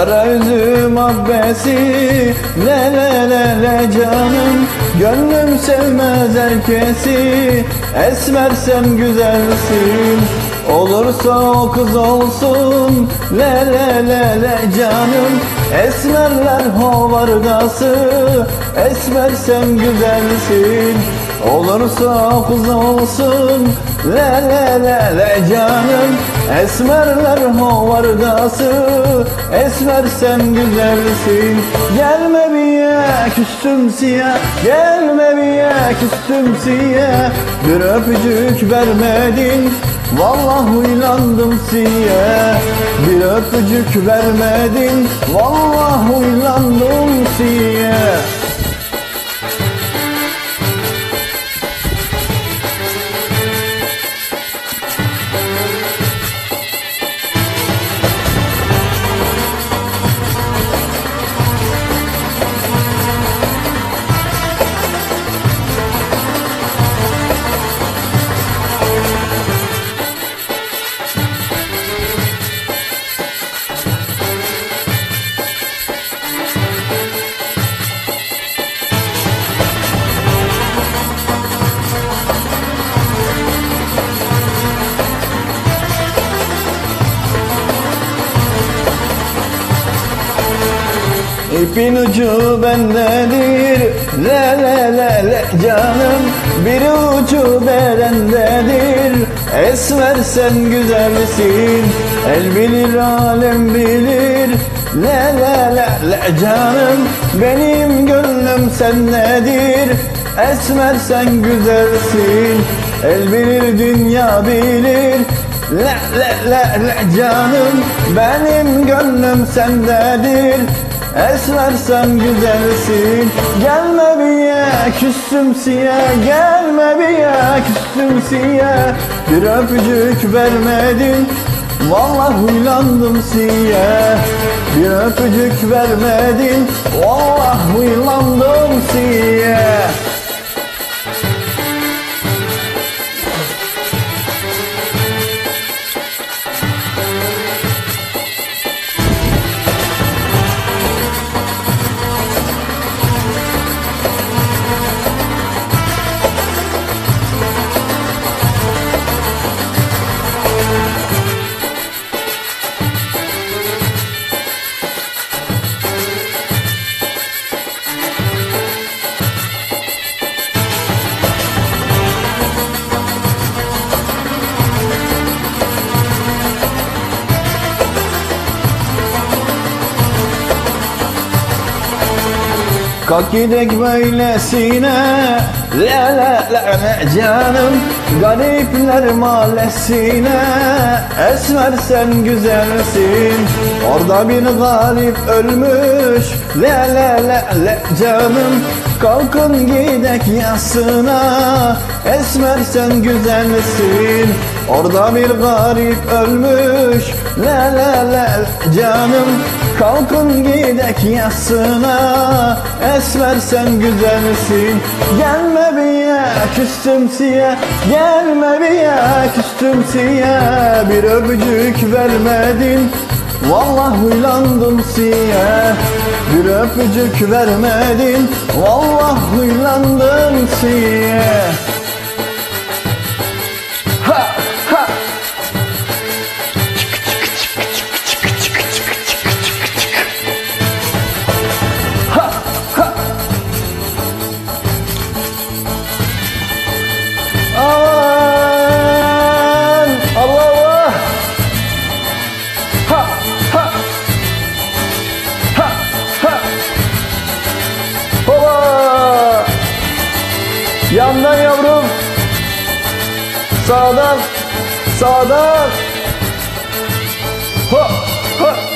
Kara üzüm abbesi Le le le le canım. Gönlüm sevmez herkesi Esmersem güzelsin. Olursa o kız olsun Le le le le canım. Esmerler hovardası Esmersem güzelsin. Olursa o kız olsun Le le le le canım Esmerler hovardası Esmersem güzelsin. Gelme bir ya küstüm siyah Gelme bir ya küstüm siyah Bir öpücük vermedin Vallahi uylandım siye. Bir öpücük vermedin Vallahi uylandım siye İpin ucu bendedir. Le le le le canım Bir ucu berendedir Esmer sen güzelsin El bilir alem bilir. Le le le le canım Benim gönlüm sendedir. Esmer sen güzelsin El bilir dünya bilir. Le le le le canım Benim gönlüm sendedir Esmer sen güzelsin. Gelme bir ya küstüm siyah Gelme bir ya küstüm siyah Bir öpücük vermedin. Vallahi huylandım siyah Bir öpücük vermedin. Vallahi huylandım siyah Kalk gidek böylesine La la canım Garipler mahallesine Esmer sen güzelsin Orada bir garip ölmüş la la canım Kalkın gidek yasına Esmer sen güzelsin Orada bir garip ölmüş La la canım Kalkın gidek yasına Esmer sen güzelsin Gelme küstüm siye Gelme bir ya küstüm siye Bir öpücük vermedin. Vallahi huylandım siye Bir öpücük vermedin. Vallahi huylandım siye Yandan yavrum. Sağdan Sağdan. Ha ha